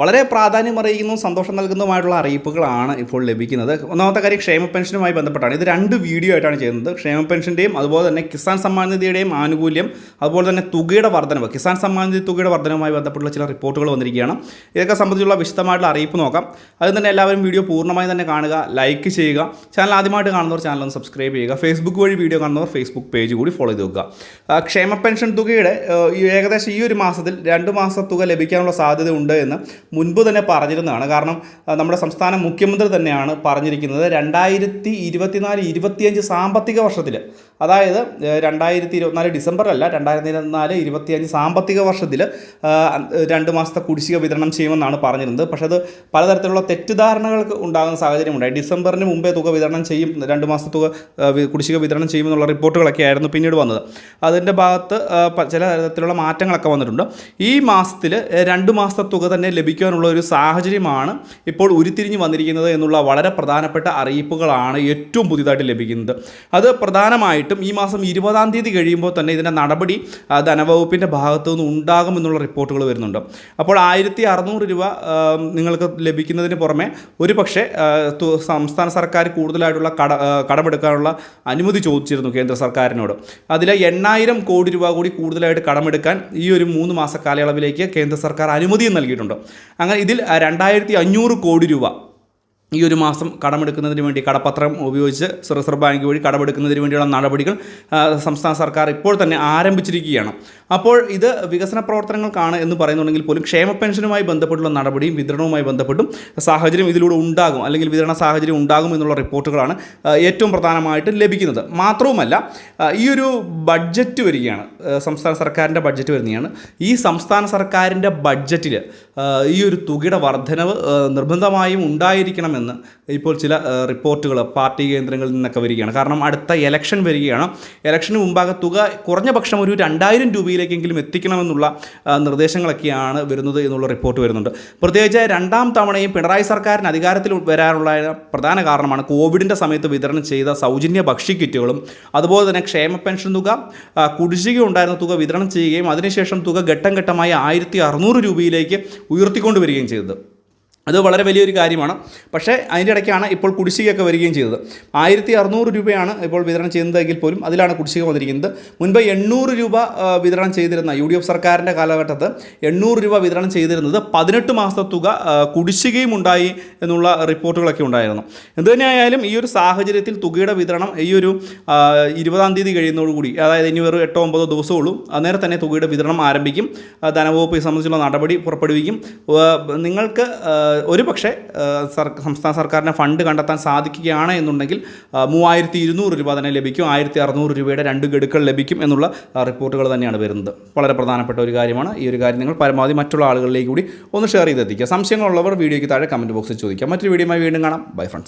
വളരെ പ്രാധാന്യം അറിയിക്കുന്നതും സന്തോഷം നൽകുന്നതുമായിട്ടുള്ള അറിയിപ്പുകളാണ് ഇപ്പോൾ ലഭിക്കുന്നത്. ഒന്നാമത്തെ കാര്യം ക്ഷേമ പെൻഷനുമായി ബന്ധപ്പെട്ടാണ്. ഇത് രണ്ട് വീഡിയോ ആയിട്ടാണ് ചെയ്യുന്നത്. ക്ഷേമ പെൻഷന്റെയും അതുപോലെ തന്നെ കിസാൻ സമ്മാൻ നിധിയുടെയും ആനുകൂല്യം അതുപോലെ തന്നെ തുകയുടെ വർധനവ്. കിസാൻ സമ്മാൻ നിധി തുകയുടെ വർധനവുമായി ബന്ധപ്പെട്ടുള്ള ചില റിപ്പോർട്ടുകൾ വന്നിരിക്കുകയാണ്. ഇതൊക്കെ സംബന്ധിച്ചുള്ള വിശദമായിട്ടുള്ള അറിയിപ്പ് നോക്കാം. അതിന് തന്നെ എല്ലാവരും വീഡിയോ പൂർണമായി തന്നെ കാണുക ലൈക്ക് ചെയ്യുക. ചാനൽ ആദ്യമായിട്ട് കാണുന്നവർ ചാനൽ ഒന്ന് സബ്സ്ക്രൈബ് ചെയ്യുക. ഫേസ്ബുക്ക് വഴി വീഡിയോ കാണുന്നവർ ഫേസ്ബുക്ക് പേജ് കൂടി ഫോളോ ചെയ്ത് വെക്കുക. ക്ഷേമ പെൻഷൻ തുകയുടെ ഏകദേശം ഈ ഒരു മാസത്തിൽ രണ്ട് മാസ തുക ലഭിക്കാനുള്ള സാധ്യത ഉണ്ട് എന്ന് മുൻപ് തന്നെ പറഞ്ഞിരുന്നതാണ്. കാരണം നമ്മുടെ സംസ്ഥാന മുഖ്യമന്ത്രി തന്നെയാണ് പറഞ്ഞിരിക്കുന്നത്. രണ്ടായിരത്തി ഇരുപത്തിനാല് ഇരുപത്തിയഞ്ച് സാമ്പത്തിക വർഷത്തിൽ അതായത് രണ്ടായിരത്തി ഇരുപത്തിനാല് ഡിസംബറിലല്ല രണ്ടായിരത്തി ഇരുപത്തിനാല് ഇരുപത്തിയഞ്ച് സാമ്പത്തിക വർഷത്തിൽ രണ്ട് മാസത്തെ കുടിശ്ശിക വിതരണം ചെയ്യുമെന്നാണ് പറഞ്ഞിരുന്നത്. പക്ഷേ അത് പലതരത്തിലുള്ള തെറ്റിദ്ധാരണകൾക്ക് ഉണ്ടാകുന്ന സാഹചര്യമുണ്ടായി. ഡിസംബറിന് മുമ്പേ തുക വിതരണം ചെയ്യും രണ്ട് മാസത്തെ തുക കുടിശ്ശിക വിതരണം ചെയ്യുമെന്നുള്ള റിപ്പോർട്ടുകളൊക്കെ ആയിരുന്നു പിന്നീട് വന്നത്. അതിന്റെ ഭാഗത്ത് ചില തരത്തിലുള്ള മാറ്റങ്ങളൊക്കെ വന്നിട്ടുണ്ട്. ഈ മാസത്തിൽ രണ്ട് മാസത്തെ തുക തന്നെ ലഭിക്കാനുള്ള ഒരു സാഹചര്യമാണ് ഇപ്പോൾ ഉരുത്തിരിഞ്ഞ് വന്നിരിക്കുന്നത് എന്നുള്ള വളരെ പ്രധാനപ്പെട്ട അറിയിപ്പുകളാണ് ഏറ്റവും പുതിയതായിട്ട് ലഭിക്കുന്നത്. അത് പ്രധാനമായിട്ടും ഈ മാസം ഇരുപതാം തീയതി കഴിയുമ്പോൾ തന്നെ ഇതിന്റെ നടപടി ധനവകുപ്പിന്റെ ഭാഗത്തു നിന്ന് ഉണ്ടാകുമെന്നുള്ള റിപ്പോർട്ടുകൾ വരുന്നുണ്ട്. അപ്പോൾ ആയിരത്തി അറുന്നൂറ് രൂപ നിങ്ങൾക്ക് ലഭിക്കുന്നതിന് പുറമെ ഒരു പക്ഷേ സംസ്ഥാന സർക്കാർ കൂടുതലായിട്ടുള്ള കട കടമെടുക്കാനുള്ള അനുമതി ചോദിച്ചിരുന്നു കേന്ദ്ര സർക്കാരിനോട്. അതിൽ എണ്ണായിരം കോടി രൂപ കൂടി കൂടുതലായിട്ട് കടമെടുക്കാൻ ഈ ഒരു മൂന്ന് മാസ കാലയളവിലേക്ക് കേന്ദ്ര സർക്കാർ അനുമതിയും നൽകിയിട്ടുണ്ട്. അങ്ങനെ ഇതിൽ രണ്ടായിരത്തി അഞ്ഞൂറ് കോടി രൂപ. ഈ ഒരു മാസം കടമെടുക്കുന്നതിന് വേണ്ടി കടപത്രം ഉപയോഗിച്ച് റിസർവ് ബാങ്ക് വഴി കടമെടുക്കുന്നതിന് വേണ്ടിയുള്ള നടപടികൾ സംസ്ഥാന സർക്കാർ ഇപ്പോൾ തന്നെ ആരംഭിച്ചിരിക്കുകയാണ്. അപ്പോൾ ഇത് വികസന പ്രവർത്തനങ്ങൾക്കാണ് എന്ന് പറയുന്നുണ്ടെങ്കിൽ പോലും ക്ഷേമ പെൻഷനുമായി ബന്ധപ്പെട്ടുള്ള നടപടിയും വിതരണവുമായി ബന്ധപ്പെട്ടും സാഹചര്യം ഇതിലൂടെ ഉണ്ടാകും അല്ലെങ്കിൽ വിതരണ സാഹചര്യം ഉണ്ടാകും എന്നുള്ള റിപ്പോർട്ടുകളാണ് ഏറ്റവും പ്രധാനമായിട്ട് ലഭിക്കുന്നത്. മാത്രവുമല്ല ഈ ഒരു ബഡ്ജറ്റ് വരികയാണ് സംസ്ഥാന സർക്കാരിന്റെ ബഡ്ജറ്റ് വരുന്നതാണ്. ഈ സംസ്ഥാന സർക്കാരിന്റെ ബഡ്ജറ്റിൽ ഈ ഒരു തുകയുടെ വർധനവ് നിർബന്ധമായും നിർബന്ധമായും ഉണ്ടായിരിക്കണമെന്ന് ഇപ്പോൾ ചില റിപ്പോർട്ടുകൾ പാർട്ടി കേന്ദ്രങ്ങളിൽ നിന്നൊക്കെ വരികയാണ്. കാരണം അടുത്ത എലക്ഷൻ വരികയാണ്. എലക്ഷന് മുമ്പാകെ തുക കുറഞ്ഞ പക്ഷം ഒരു രണ്ടായിരം രൂപയിലേക്കെങ്കിലും എത്തിക്കണമെന്നുള്ള നിർദ്ദേശങ്ങളൊക്കെയാണ് വരുന്നത് എന്നുള്ള റിപ്പോർട്ട് വരുന്നുണ്ട്. പ്രത്യേകിച്ച് രണ്ടാം തവണയും പിണറായി സർക്കാരിന് അധികാരത്തിൽ വരാനുള്ള പ്രധാന കാരണമാണ് കോവിഡിന്റെ സമയത്ത് വിതരണം ചെയ്ത സൗജന്യ ഭക്ഷ്യക്കിറ്റുകളും അതുപോലെ തന്നെ ക്ഷേമ പെൻഷൻ തുക കുടിശ്ശിക ഉണ്ടായിരുന്ന തുക വിതരണം ചെയ്യുകയും അതിനുശേഷം തുക ഘട്ടം ഘട്ടമായി ആയിരത്തി അറുന്നൂറ് രൂപയിലേക്ക് ഉയർത്തിക്കൊണ്ടുവരികയും ചെയ്തത്. അത് വളരെ വലിയൊരു കാര്യമാണ്. പക്ഷേ അതിന്റെ ഇടയ്ക്കാണ് ഇപ്പോൾ കുടിശ്ശികയൊക്കെ വരികയും ചെയ്തത്. ആയിരത്തി അറുന്നൂറ് രൂപയാണ് ഇപ്പോൾ വിതരണം ചെയ്യുന്നതെങ്കിൽ പോലും അതിലാണ് കുടിശ്ശിക വന്നിരിക്കുന്നത്. മുൻപ് എണ്ണൂറ് രൂപ വിതരണം ചെയ്തിരുന്ന യു ഡി എഫ് സർക്കാരിന്റെ കാലഘട്ടത്ത് എണ്ണൂറ് രൂപ വിതരണം ചെയ്തിരുന്നത് പതിനെട്ട് മാസത്തെ തുക കുടിശ്ശികയും ഉണ്ടായി എന്നുള്ള റിപ്പോർട്ടുകളൊക്കെ ഉണ്ടായിരുന്നു. എന്തുതന്നെയായാലും ഈ ഒരു സാഹചര്യത്തിൽ തുകയുടെ വിതരണം ഈ ഒരു ഇരുപതാം തീയതി കഴിയുന്നതോടുകൂടി അതായത് ഇനി വെറും എട്ടോ ഒമ്പതോ ദിവസമുള്ളൂ അന്നേരം തന്നെ തുകയുടെ വിതരണം ആരംഭിക്കും. ധനവകുപ്പ് സംബന്ധിച്ചുള്ള നടപടി പുറപ്പെടുവിക്കും. നിങ്ങൾക്ക് ഒരു പക്ഷേ സംസ്ഥാന സർക്കാരിന് ഫണ്ട് കണ്ടെത്താൻ സാധിക്കുകയാണ് എന്നുണ്ടെങ്കിൽ മൂവായിരത്തി ഇരുന്നൂറ് രൂപ തന്നെ ലഭിക്കും ആയിരത്തി അറുന്നൂറ് രൂപയുടെ രണ്ട് ഗഡുക്കൾ ലഭിക്കും എന്നുള്ള റിപ്പോർട്ടുകൾ തന്നെയാണ് വരുന്നത്. വളരെ പ്രധാനപ്പെട്ട ഒരു കാര്യമാണ്. ഈ ഒരു കാര്യം നിങ്ങൾ പരമാവധി മറ്റുള്ള ആളുകളിലേക്ക് കൂടി ഒന്ന് ഷെയർ ചെയ്തെത്തിക്കുക. സംശയങ്ങളുള്ളവർ വീഡിയോയ്ക്ക് താഴെ കമന്റ് ബോക്സിൽ ചോദിക്കാം. മറ്റൊരു വീഡിയോയുമായി വീണ്ടും കാണാം. Bye friends.